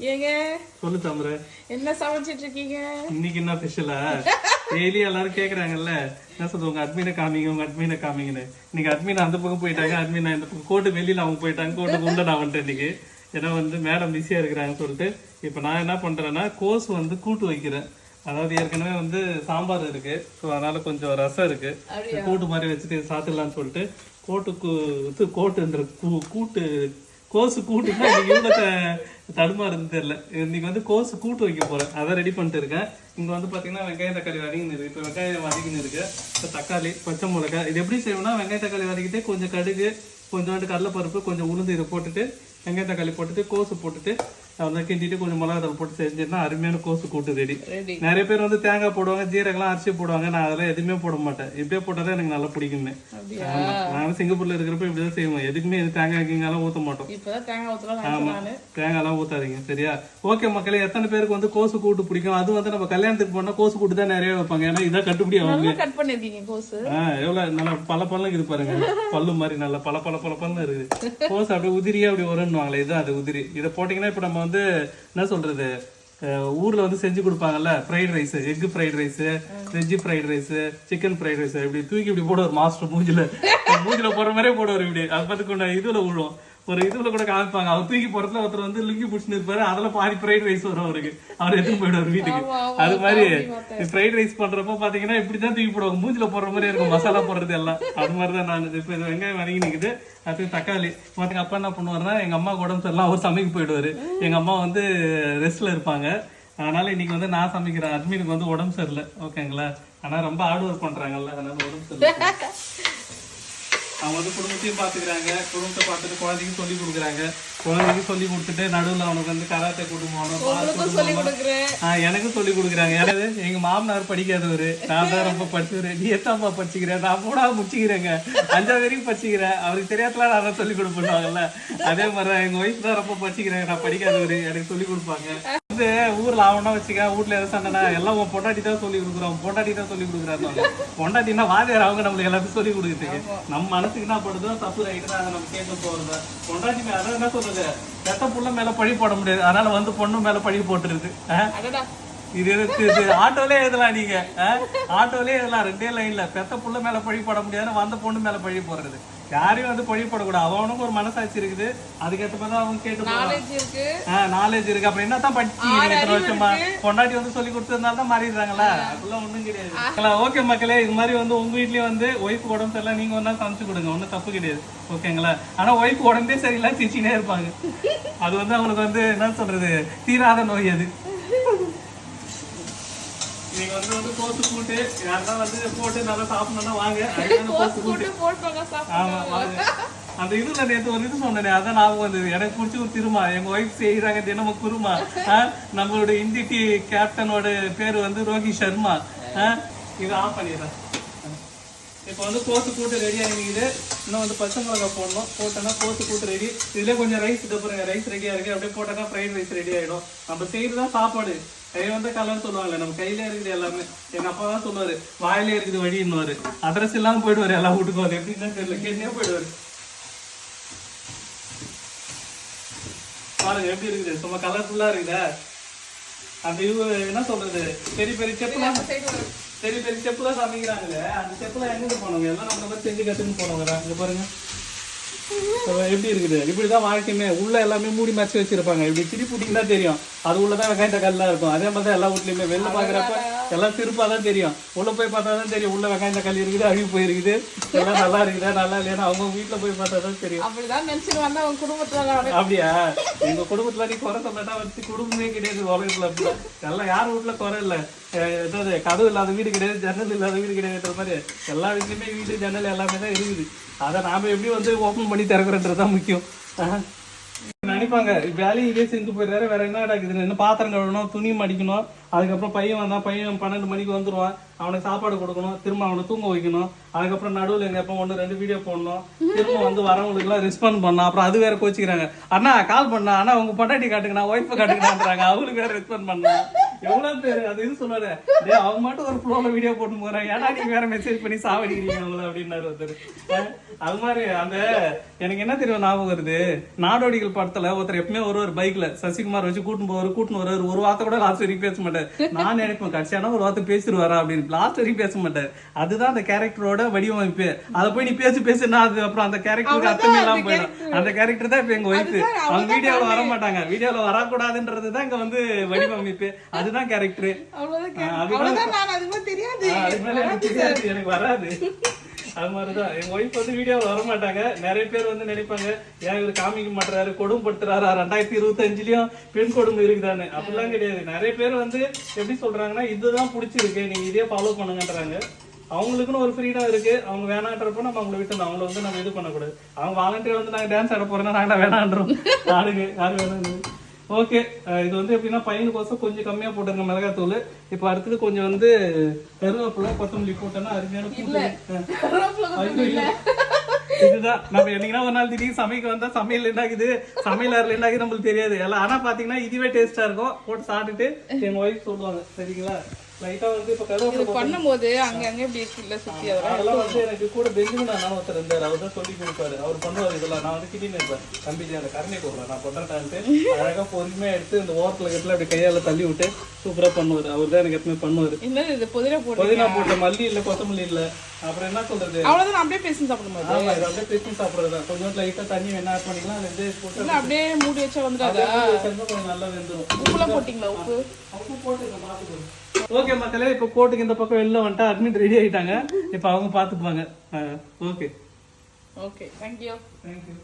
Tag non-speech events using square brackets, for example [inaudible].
ஏங்க? சொல்லு தாமரை. என்ன சமைச்சிட்டு இருக்கீங்க? இன்னைக்கு என்ன ஸ்பெஷலா டெய்லி எல்லாரும் கேக்குறாங்கல்ல. என்ன சொல்றது உங்க அட்மினை காமிங்க உங்க அட்மினை காமிங்கன்னு. இன்னைக்கு அட்மின் அந்த பக்கம் போயிட்டாங்க அட்மின் இந்த பக்கம். கோட்டு வெளியில அவங்க போயிட்டாங்க கோட்டு உண்ட நான் வந்துட்டேன் இன்னைக்கு. ஏன்னா வந்து மேடம் பிஸியா இருக்கிறாங்கன்னு சொல்லிட்டு. இப்போ நான் என்ன பண்றேன்னா கோஸ் வந்து கூட்டு வைக்கிறேன். அதாவது ஏற்கனவே வந்து சாம்பார் இருக்கு. ஸோ அதனால கொஞ்சம் ரசம் இருக்கு. கூட்டு மாதிரி வச்சுட்டு சாப்பிடலாம்னு சொல்லிட்டு கோட்டுக்கு இது கோட்டுன்ற கூ- கூட்டு கோசு கூட்டுனா இன்னைக்கு இவ்வளோ த- தடுமாறுன்னு தெரியல. இன்னைக்கு வந்து கோசு கூட்டு வைக்க போறேன். அதை ரெடி பண்ணிட்டு இருக்கேன். இங்க வந்து பாத்தீங்கன்னா வெங்காய தக்காளி வதங்கின்னு இருக்கு. இப்போ வெங்காயம் வதங்கின்னு இருக்கு. இப்போ தக்காளி பச்சை மிளகாய். இது எப்படி செய்யணும்னா வெங்காய தக்காளி வதக்கிட்டு கொஞ்சம் கடுகு கொஞ்சோண்டு கடலைப்பருப்பு கொஞ்சம் உளுந்து இதை போட்டுட்டு வெங்காய தக்காளி போட்டுட்டு கோசு போட்டுட்டு அதை கிண்டிட்டு கொஞ்சம் மிளகா தூள் போட்டு செஞ்சிருந்தா அருமையான கோசு கூட்டு ரெடி. நிறைய பேர் வந்து தேங்காய் போடுவாங்க ஜீரகம்லாம் அரிசி போடுவாங்க. நான் அதெல்லாம் எதுவுமே போட மாட்டேன். இப்படியே போட்டாதான் எனக்கு நல்லா பிடிக்குமே ஆமா. நானும் சிங்கப்பூர்ல இருக்கிறப்ப இப்படிதான் செய்வோம். எதுக்குமே இது தேங்காய் கீங்காயெல்லாம் ஊத்த மாட்டோம். நானு. தேங்காய்லாம் ஊத்தாதீங்க சரியா? ஓகே மக்களே எத்தனை பேருக்கு வந்து கோசு கூட்டு பிடிக்கும்? அது வந்து நம்ம கல்யாணத்துக்கு போனா கோசு கூட்டு தான் நிறைய வைப்பாங்க. ஏன்னா இதான் கட்டுப்படி நல்லா கட் பண்ணிருக்கீங்க கோசு. ஆஹ் எவ்வளவு நல்லா பல பல்லம் இது பாருங்க. பல்லு மாதிரி நல்லா பல பல பல பல்லம் இருக்குது. கோஸ் அப்படியே உதிரியா அப்படி வரும்னுவாங்களே இதுதான் அது உதிரி. இதை போட்டீங்கன்னா இப்ப நம்ம வந்து என்ன சொல்றது ஊர்ல வந்து செஞ்சு கொடுப்பாங்கல்ல fried rice egg fried rice veg fried rice chicken fried rice இப்படி தூக்கி இப்படி போடுவார் மாஸ்டர் மூஞ்சில. மூஞ்சில போடுற மாதிரியே போடுவார் இப்படி. அது பார்த்து கொண்டு இதுல விழுவோம் ஒரு இதுல கூட காமிப்பாங்க. அவர் தூக்கி போறதுல ஒருத்தர் வந்து லுங்கி பிடிச்சின்னு இருப்பாரு. அதுல பாதி ஃப்ரைட் ரைஸ் வரும் அவருக்கு. அவர் எடுத்துன்னு போயிடுவார் வீட்டுக்கு. அது மாதிரி ஃப்ரைட் ரைஸ் பண்றப்ப பாத்தீங்கன்னா இப்படிதான் தூக்கி போடுவாங்க. மூஞ்சில போடுற மாதிரி இருக்கும். மசாலா போடுறது எல்லாம். அது மாதிரி தான் நான் இப்போ இது வெங்காயம் வதங்கி நிக்குது. அடுத்து தக்காளி. மற்ற அப்பா என்ன பண்ணுவாருன்னா எங்க அம்மா உடம்பு சரியில்லாம் அவர் சமைக்க போயிடுவாரு. எங்க அம்மா வந்து ரெஸ்ட்ல இருப்பாங்க. அதனால இன்னைக்கு வந்து நான் சமைக்கிறேன் அட்மினுக்கு வந்து உடம்பு சரியில்லை. ஓகேங்களா? ஆனா ரொம்ப ஹார்ட் ஒர்க் பண்றாங்கல்ல. அதனால உடம்பு சரியில்லை. அவங்க வந்து குடும்பத்தையும் பாத்துக்கிறாங்க. குடும்பத்தை பார்த்துட்டு குழந்தைக்கும் சொல்லி கொடுக்குறாங்க. குழந்தைக்கு சொல்லி கொடுத்துட்டு நடுவுல அவனுக்கு வந்து கராத்தே ஆ எனக்கும் சொல்லி கொடுக்குறாங்க. யாராவது எங்க மாமனார் படிக்காதவரு. நான் தான் ரொம்ப படிச்சவரு. நீ எத்தாம்மா படிச்சுக்கிறேன் நான் மூணாவது முடிச்சுக்கிறேங்க. அஞ்சாவது வரைக்கும் படிச்சுக்கிறேன். அவருக்கு தெரியாதலாம் நான் தான் சொல்லி கொடுப்பாங்கல்ல அதே மாதிரி எங்க ஒய்ஃப் தான் ரொம்ப படிச்சுக்கிறேன் நான் படிக்காதவரு. எனக்கு சொல்லி கொடுப்பாங்க. வந்து ஊர்ல அவனா வச்சுக்க வீட்ல எதாவது சண்டைனா எல்லாம் உன் பொண்டாட்டி தான் சொல்லி கொடுக்குறோம் பொண்டாட்டி தான் சொல்லி கொடுக்குறாங்க பொண்டாட்டினா வாதியார் அவங்க நம்மளுக்கு எல்லாத்தையும் சொல்லி கொடுக்குறதுக்கு. நம்ம மனசுக்கு என்ன படுதோ தப்பு ரைட்டு அதை நம்ம கேட்க போறது? பொண்டாட்டி மேல அதான் என்ன சொல்றது? பெத்த புள்ள மேல பழி போட முடியாது. அதனால வந்து பொண்ணு மேல பழி போட்டுருது. இது இது ஆட்டோலே எழுதலாம் நீங்க. ஆஹ்? ஆட்டோலே எழுதலாம். ரெண்டே லைன்ல பெத்த புள்ள மேல பழி போட முடியாதுன்னு வந்த பொண்ணு மேல பழி போடுறது. யாரையும் வந்து பழி போடக்கூடாது. அவனுக்கு ஒரு மனசாட்சி இருக்குது. அதுக்கேற்ற மாதிரி தான் அவங்க கேட்டு நாலேஜ் இருக்கு. நாலேஜ் இருக்கு. அப்புறம் என்ன தான் படிச்சீங்க இத்தனை வருஷமா பொண்டாட்டி வந்து சொல்லி கொடுத்ததுனால தான் மாறிடுறாங்களா? அதெல்லாம் ஒண்ணும் கிடையாது. ஓகே மக்களே இது மாதிரி வந்து உங்க வீட்லயும் வந்து ஒய்ஃப் உடம்பு சரியில்லை நீங்க ஒன்றா சமைச்சு கொடுங்க. ஒன்றும் தப்பு கிடையாது. ஓகேங்களா ஆனா ஒய்ஃப் உடம்பே சரியில்லை சிரிச்சுனே இருப்பாங்க. அது வந்து அவங்களுக்கு வந்து என்ன சொல்றது தீராத நோய் அது. நீங்க வந்து வந்து கோசு கூட்டு யாருன்னா வந்து போட்டு நல்லா சாப்பிடணும்னா வாங்க. [laughs] கோசு கூட்டு ஆமா வாங்க. அந்த இதுல நேத்து ஒரு இது சொன்னேனே அதான் ஞாபகம் வந்தது. எனக்கு பிடிச்ச ஒரு திருமா எங்க ஒய்ஃப் செய்யறாங்க தினமும் குருமா. நம்மளோட இந்தி டி கேப்டனோட பேர் வந்து ரோஹித் சர்மா. இது ஆஃப் பண்ணிடுறேன். இப்போ வந்து கோசு கூட்டு ரெடி ஆகிடுது இன்னும் வந்து பச்சை மிளகாய் போடணும். போட்டோன்னா கோசு கூட்டு ரெடி இதுல கொஞ்சம் ரைஸ் இது பாருங்க ரைஸ் ரெடியா இருக்கு. அப்படியே போட்டோன்னா ஃப்ரைட் ரைஸ் ரெடி ஆயிடும். நம்ம செய்யறது தான் சாப்பாடு. கை வந்து கலர் சொல்லுவாங்கல்ல நம்ம கையில இருக்குது எல்லாமே எங்க அப்பா தான் சொல்லுவாரு வாயிலே இருக்குது வழின்னுவாரு அட்ரஸ் இல்லாம போயிடுவாரு எல்லா வீட்டுக்கும் அது எப்படின்னு தெரியல கேட்டே போயிடுவாரு பாருங்க எப்படி இருக்குது சும்மா கலர்ஃபுல்லா இருக்குதா அந்த இது என்ன சொல்றது பெரிய பெரிய செப்புலாம் வரும் பெரிய பெரிய செப்புலாம் சமைக்கிறாங்களே அந்த செப்புலாம் எங்க போனவங்க எல்லாம் நம்ம செஞ்சு கத்துன்னு போனவங்க இங்க பாருங்க எப்படி இருக்குது? இப்படிதான் வாழ்க்கையுமே. உள்ள எல்லாமே மூடி மறைச்சு வச்சிருப்பாங்க. இப்படி திருப்பிட்டீங்கன்னா தெரியும். அது உள்ளதான் வெங்காய கல்லாம் இருக்கும். அதே மாதிரி தான் எல்லா வீட்லயுமே. வெளில பாக்குறப்ப எல்லாம் திருப்பா தான் தெரியும். உள்ள போய் பார்த்தா தான் தெரியும். உள்ள வெங்காய தக்காளி இருக்குது அழுகி போயிருக்குது எல்லாம் நல்லா இருக்குதா நல்லா இல்லையா அவங்க வீட்டுல போய் பார்த்தா தான் தெரியும். அப்படிதான் நினைச்சிட்டு வந்தா அவங்க குடும்பத்துல அப்படியா? எங்க குடும்பத்துல நீ குறை சொல்லட்டா வச்சு குடும்பமே கிடையாது உலகத்துல அப்படி எல்லாம் யார் வீட்டுல குறை இல்ல. ஏதாவது கதவு இல்லாத வீடு கிடையாது ஜன்னல் இல்லாத வீடு கிடையாதுன்ற மாதிரி. எல்லா வீட்லயுமே வீடு ஜன்னல் எல்லாமே தான் இருக்குது. அதை நாம எப்படி வந்து ஓபன் பண்ணி திறக்கிறன்றது தான் முக்கியம். நினைப்பாங்க வேலையும் இதே செஞ்சு போயிடுறாரு. வேற என்ன இருக்குது என்ன பாத்திரம் கழுவணும்? துணி மடிக்கணும். அதுக்கப்புறம் பையன் வந்தா பையன் பன்னெண்டு மணிக்கு வந்துருவான். அவனுக்கு சாப்பாடு கொடுக்கணும் திரும்ப அவனை தூங்க வைக்கணும். அதுக்கப்புறம் நடுவில் எங்க எப்போ ஒன்று ரெண்டு வீடியோ போடணும். திரும்ப வந்து வரவங்களுக்கு எல்லாம் ரெஸ்பாண்ட் பண்ணணும். அப்புறம் அது வேற கோச்சிக்கிறாங்க. அண்ணா கால் பண்ணா. அண்ணா உங்க பொண்டாட்டி காட்டுங்க ஒய்ஃபை காட்டுங்கன்றாங்க அவங்களுக்கு வேற ரெஸ்பாண்ட் பண்ணணும். எவ்வளோ பேர்? அது இது சொல்லாரு டேய் அவங்க மட்டும் ஒரு ஃப்ளோல வீடியோ போட்டு போகிறாங்க ஏன்னா நீங்க வேற மெசேஜ் பண்ணி சாவடிக்கிறீங்க அவங்கள அப்படின்னாரு ஒருத்தர். அது மாதிரி அந்த எனக்கு என்ன தெரியும் ஞாபகம் வருது? நாடோடிகள் படத்துல ஒருத்தர் எப்பவுமே ஒரு ஒரு பைக்ல சசிகுமார் வச்சு கூட்டின்னு போவார் கூட்டின்னு வருவார். ஒரு வார்த்தை கூட லாஸ்ட் வரைக்கும் பேச மாட்டார். நான் நினைப்பேன் கடைசியான ஒரு வார்த்தை பேசிடுவாரா அப்படின்னு. லாஸ்ட் வரைக்கும் பேச மாட்டாரு. அதுதான் அந்த கேரக்டரோட வடிவமைப்பு. அதை போய் நீ பேசி பேசுனா அது அப்புறம் அந்த கேரக்டருக்கு அர்த்தமே இல்லாம போயிடும். அந்த கேரக்டர் தான் இப்ப எங்க ஒய்ஃப் அவங்க வீடியோல வர மாட்டாங்க வீடியோல வரக்கூடாதுன்றது தான் இங்க வந்து வடிவமைப்பு. அதுதான் கேரக்டர் அதுதான் அது தெரியாது. எனக்கு வராது. அது மாதிரிதான். எங்க ஒய்ஃப் வந்து வீடியோவில் வர மாட்டாங்க நிறைய பேர் வந்து நினைப்பாங்க ஏன் இவர் காமிக்க மாட்டாரு கொடுமைப்படுத்துறாரா? ரெண்டாயிரத்தி இருபத்தி அஞ்சுலயும் பெண் கொடுமை இருக்குதான்னு. அப்படிலாம் கிடையாது. நிறைய பேர் வந்து எப்படி சொல்றாங்கன்னா இதுதான் பிடிச்சிருக்கு. நீங்க இதே ஃபாலோ பண்ணுங்கன்றாங்க. அவங்களுக்குன்னு ஒரு ஃப்ரீடம் இருக்கு. அவங்க வேணான்றப்போ நம்ம அவங்கள விட்டு அவங்கள வந்து நம்ம இது பண்ணக்கூடாது. அவங்க வாலண்டியர் வந்து நாங்க டான்ஸ் ஆட போறோம்னா நாங்க வேணான்றோம். ஆடுங்க யாரு வேணாம் ஓகே இது வந்து எப்படின்னா பையனுக்கோசம் கொஞ்சம் கம்மியா போட்டுருங்க மிளகாத்தூள் இப்போ அடுத்தது கொஞ்சம் வந்து கருவேப்பிலை கொத்தமல்லி போட்டோன்னா அருமையான. இதுதான். நம்ம என்னைக்குன்னா ஒரு நாள் திடீர்னு சமைக்க வந்தா சமையல் என்ன ஆகுது. சமையல் அறையில் என்ன ஆகுது நம்மளுக்கு தெரியாது. எல்லாம் ஆனா பாத்தீங்கன்னா இதுவே டேஸ்டா இருக்கும். போட்டு சாப்பிட்டுட்டு எங்க ஒய்ஃப் சொல்லுவாங்க சரிங்களா? லைட்டா வந்து இப்ப கருவேப்பிலை பண்ணும்போது அங்க அங்க இப்படி இருக்குல்ல சுத்தி அதெல்லாம்? அதெல்லாம் வந்து எனக்கு கூட பெஞ்சமின் அண்ணா ஒருத்தர் இருந்தார். அவர் தான் சொல்லி கொடுப்பாரு. அவர் பண்ணுவார் இதெல்லாம். நான் வந்து கிட்டின்னு இருப்பேன். தம்பி அந்த கருணை கொடுறேன் நான் பண்ணுறேன்ட்டு அழகா பொறுமையா எடுத்து இந்த ஓரத்துல கட்டில அப்படி கையால தள்ளி விட்டு சூப்பரா பண்ணுவார். அவர் தான் எனக்கு எப்பவுமே பண்ணுவார். என்னது இது? புதிரை போட்டு புதினா போட்ட மல்லி இல்ல கொத்தமல்லி இல்ல. அப்புறம் என்ன சொல்றது? அவ்வளவுதான். நான் அப்படியே பேசி சாப்பிடும்போது. ஆமா இது அப்படியே பிரிச்சு சாப்பிடுறது கொஞ்சம் லைட்டா தண்ணி வேணா பண்ணிக்கலாம். அது வந்து போட்டு அப்படியே மூடி வச்சா வந்துடாதா. கொஞ்சம் நல்லா வெந்துடும் உப்புலாம் போட்டீங்களா? உப்பு? போட்டுங்க பாத்துக்கோங்க ஓகே மக்களே இப்போ கோட்டுக்கு இந்த பக்கம் வெளில வந்துட்டு அட்மிட் ரெடி ஆயிட்டாங்க. இப்போ அவங்க பாத்துப்பாங்க ஓகே ஓகே தேங்க்யூ தேங்க்யூ